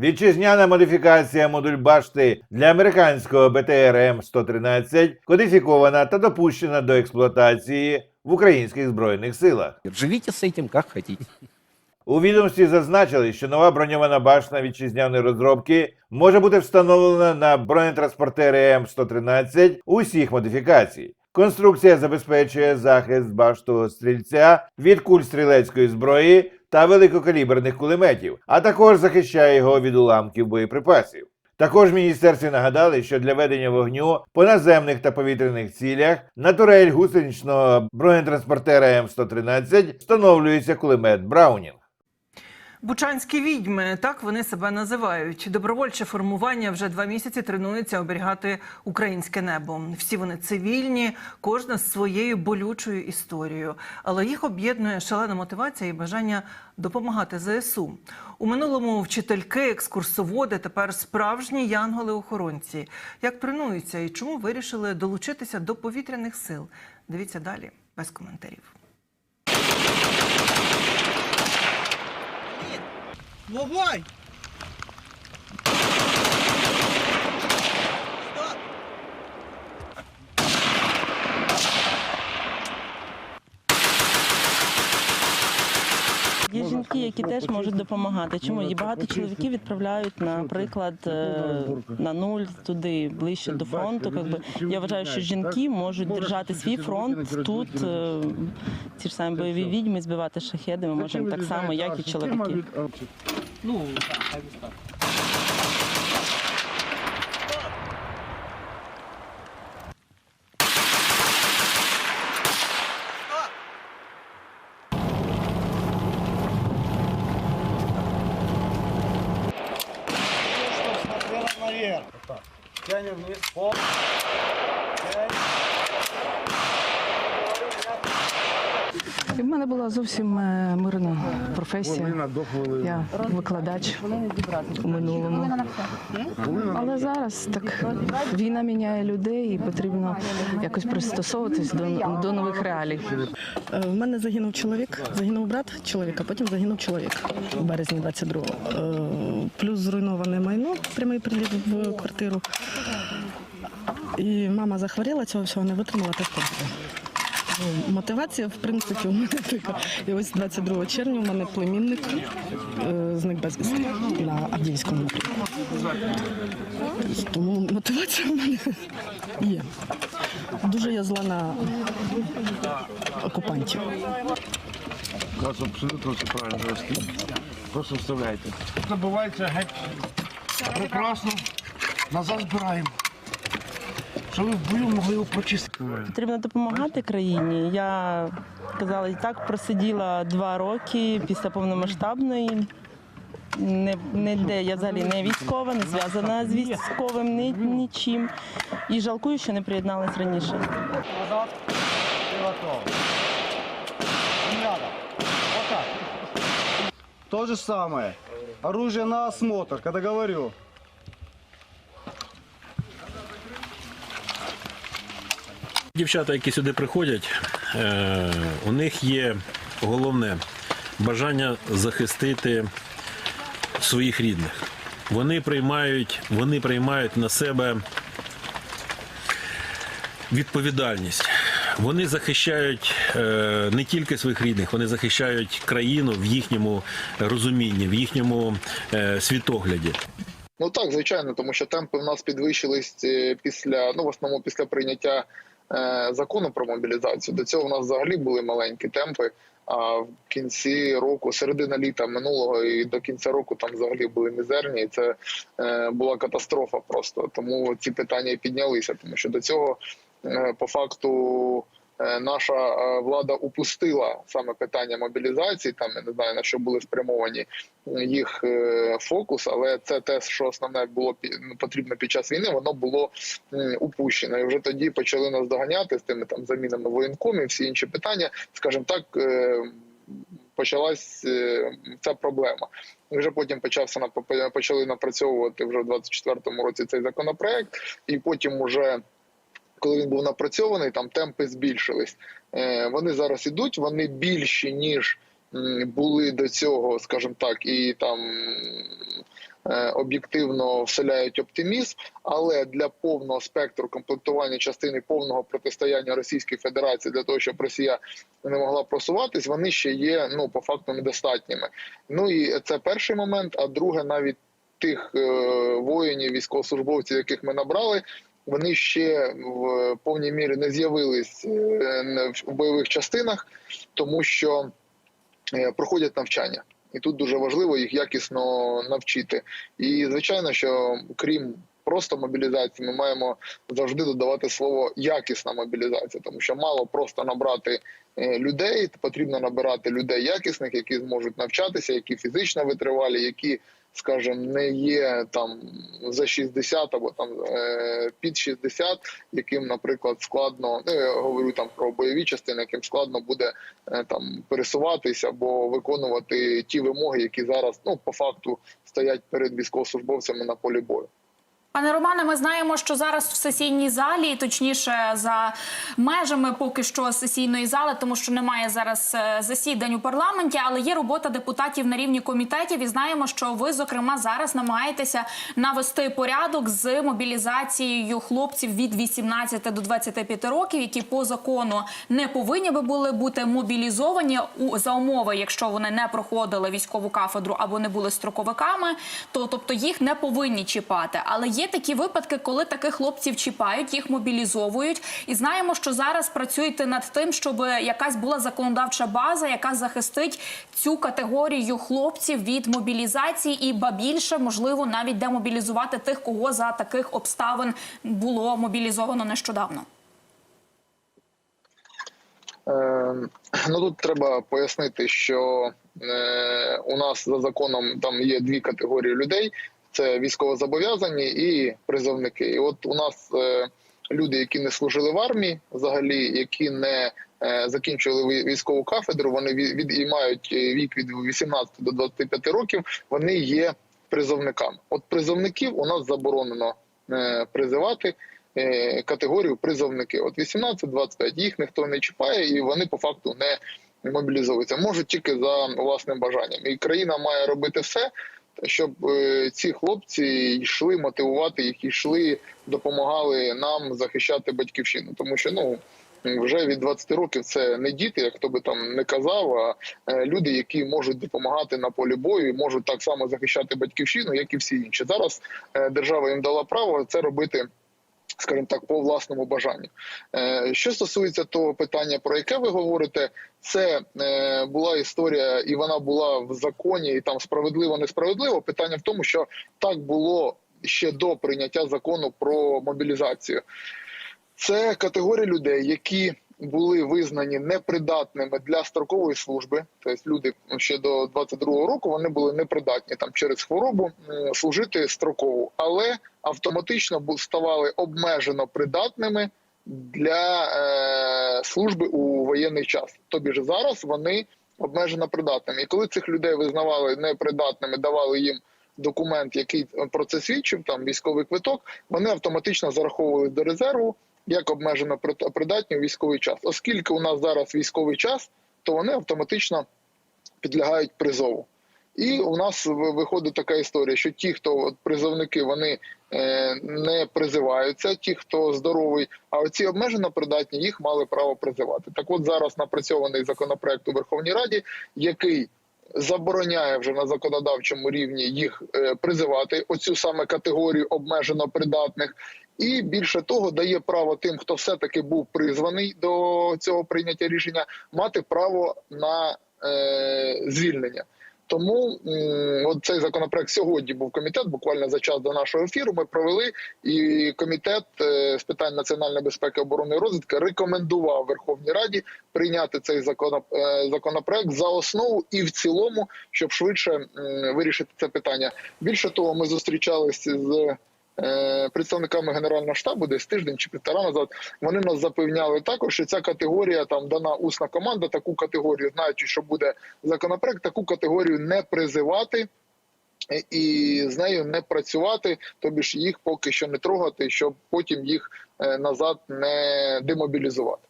Вітчизняна модифікація модуль башти для американського БТР М113 кодифікована та допущена до експлуатації в українських збройних силах. Живите с этим как хотите. У відомстві зазначили, що нова броньована башта вітчизняної розробки може бути встановлена на бронетранспортери М113 усіх модифікацій. Конструкція забезпечує захист баштового стрільця від куль стрілецької зброї та великокаліберних кулеметів, а також захищає його від уламків боєприпасів. Також міністерстві нагадали, що для ведення вогню по наземних та повітряних цілях на турель гусеничного бронетранспортера М113 встановлюється кулемет Браунінг. Бучанські відьми, так вони себе називають. Добровольче формування вже два місяці тренується оберігати українське небо. Всі вони цивільні, кожна з своєю болючою історією. Але їх об'єднує шалена мотивація і бажання допомагати ЗСУ. У минулому вчительки, екскурсоводи, тепер справжні янголи-охоронці. Як тренуються і чому вирішили долучитися до повітряних сил? Дивіться далі без коментарів. Вогонь! Є жінки, які теж можуть допомагати. Чому і багато чоловіків відправляють, наприклад, е, на нуль туди ближче до фронту. Якби я вважаю, що жінки можуть держати свій фронт тут. е, Ті ж самі бойові відьми збивати шахеди. Ми можемо так само, як і чоловіки. Ну, хай так. Смотрела наверх. Вот так. Тянем вниз, пол. І в мене була зовсім е, мирна професія. Я викладач у минулому. Але зараз так війна міняє людей і потрібно якось пристосовуватись до, до нових реалій. Е, В мене загинув чоловік, загинув брат чоловіка, потім загинув чоловік у березні 22-го. Е, Плюс зруйноване майно, прямий приліт в квартиру. І мама захворіла, цього всього не витримала та померла. Ну, Мотивація, в принципі, у мене така. І ось 22 червня у мене племінник е, зник безвісти на Авдіївському напрямку. Тому мотивація в мене є. Дуже я зла на окупантів. У вас абсолютно все правильно розкид. Просто вставляйте. Забувається геть. Прекрасно. Назад збираємо. Що ви в бою могли його прочистити. Потрібно допомагати країні. Я казала, і так просиділа два роки після повномасштабної. Не, не де я взагалі не військова, не зв'язана з військовим ні, нічим. І жалкую, що не приєдналась раніше. Назад. И готово. То же самое. Оружие на осмотр, когда говорю. Дівчата, які сюди приходять, е, у них є головне бажання захистити своїх рідних. Вони приймають, вони приймають на себе відповідальність. Вони захищають е, не тільки своїх рідних, вони захищають країну в їхньому розумінні, в їхньому е, світогляді. Ну так, звичайно, тому що темпи в нас підвищились після ну в основному після прийняття закону про мобілізацію. До цього в нас взагалі були маленькі темпи. А в кінці року, середина літа минулого і до кінця року там взагалі були мізерні, і це е, була катастрофа. Просто тому ці питання і піднялися. Тому що до цього е, по факту е, наша е, влада упустила саме питання мобілізації. Там я не знаю на що були спрямовані їх е, фокус, але це те, що основне було ну, потрібно під час війни, воно було упущено. І вже тоді почали нас доганяти з тими там замінами воєнкомів, всі інші питання, скажімо так. е, Почалась е, ця проблема. Вже потім почався на почали напрацьовувати вже в 24-му році цей законопроект, і потім уже коли він був напрацьований, там темпи збільшились. Е, Вони зараз ідуть, вони більші ніж були до цього, скажімо так, і там е, об'єктивно вселяють оптимізм. Але для повного спектру комплектування частини повного протистояння Російській Федерації для того, щоб Росія не могла просуватись, вони ще є ну по факту недостатніми. Ну і це перший момент. А друге, навіть тих е, воїнів, військовослужбовців, яких ми набрали. Вони ще в повній мірі не з'явились е, в бойових частинах, тому що е, проходять навчання, і тут дуже важливо їх якісно навчити. І звичайно, що крім просто мобілізації, ми маємо завжди додавати слово якісна мобілізація, тому що мало просто набрати е, людей, потрібно набирати людей якісних, які зможуть навчатися, які фізично витривалі, які скажімо, не є там за 60 або там е, під 60, яким, наприклад, складно, ну я говорю там про бойові частини, яким складно буде е, там пересуватися або виконувати ті вимоги, які зараз ну по факту стоять перед військовослужбовцями на полі бою. Пане Романе, ми знаємо, що зараз в сесійній залі, точніше за межами поки що сесійної зали, тому що немає зараз е, засідань у парламенті, але є робота депутатів на рівні комітетів. І знаємо, що ви, зокрема, зараз намагаєтеся навести порядок з мобілізацією хлопців від 18 до 25 років, які по закону не повинні би були бути мобілізовані за умови, якщо вони не проходили військову кафедру або не були строковиками, то тобто їх не повинні чіпати. Але є такі випадки, коли таких хлопців чіпають, їх мобілізовують, і знаємо, що зараз працюєте над тим, щоб якась була законодавча база, яка захистить цю категорію хлопців від мобілізації, і ба більше можливо навіть демобілізувати тих, кого за таких обставин було мобілізовано нещодавно. Е, ну тут треба пояснити, що е, у нас за законом там є дві категорії людей: це військовозобов'язані і призовники. І от у нас е, люди, які не служили в армії, взагалі, які не е, закінчували військову кафедру, вони від, і мають е, вік від 18 до 25 років. Вони є призовниками. От призовників у нас заборонено призивати категорію призовники. От 18-25 їх ніхто не чіпає, і вони по факту не мобілізовуються. Можуть тільки за власним бажанням. І країна має робити все, щоб е, ці хлопці йшли мотивувати їх, йшли, допомагали нам захищати батьківщину, тому що ну. Вже від 20 років це не діти, як хто би там не казав, а е, люди, які можуть допомагати на полі бою, можуть так само захищати батьківщину, як і всі інші. Зараз е, держава їм дала право це робити скажімо так, по власному бажанню. Е, Що стосується того питання, про яке ви говорите, це е, була історія, і вона була в законі, і там справедливо несправедливо. Питання в тому, що так було ще до прийняття закону про мобілізацію. Це категорія людей, які були визнані непридатними для строкової служби. Тобто люди ще до 22-го року вони були непридатні там через хворобу служити строкову, але автоматично ставали обмежено придатними для е, служби у воєнний час. Тобі ж зараз вони обмежено придатними. І коли цих людей визнавали непридатними, давали їм документ, який про це свідчив, там військовий квиток, вони автоматично зараховували до резерву як обмежено прид- придатні у військовий час. Оскільки у нас зараз військовий час, то вони автоматично підлягають призову. І у нас виходить така історія, що ті, хто призовники, вони е, не призиваються, ті, хто здоровий, а оці обмежено придатні, їх мали право призивати. Так от зараз напрацьований законопроект у Верховній Раді, який забороняє вже на законодавчому рівні їх е, призивати, оцю саме категорію обмежено придатних, і більше того, дає право тим, хто все таки був призваний до цього прийняття рішення, мати право на е, звільнення. Тому цей законопроект сьогодні був комітет. Буквально за час до нашого ефіру ми провели, і комітет е, з питань національної безпеки, оборони і розвідки рекомендував Верховній Раді прийняти цей е, законопроект за основу і в цілому, щоб швидше вирішити це питання. Більше того, ми зустрічалися з представниками генерального штабу десь тиждень чи півтора назад. Вони нас запевняли також, що ця категорія там дана усна команда. Таку категорію, знаючи, що буде законопроект, таку категорію не призивати. е, І з нею не працювати, тобі ж їх поки що не трогати, щоб потім їх е, назад не демобілізувати.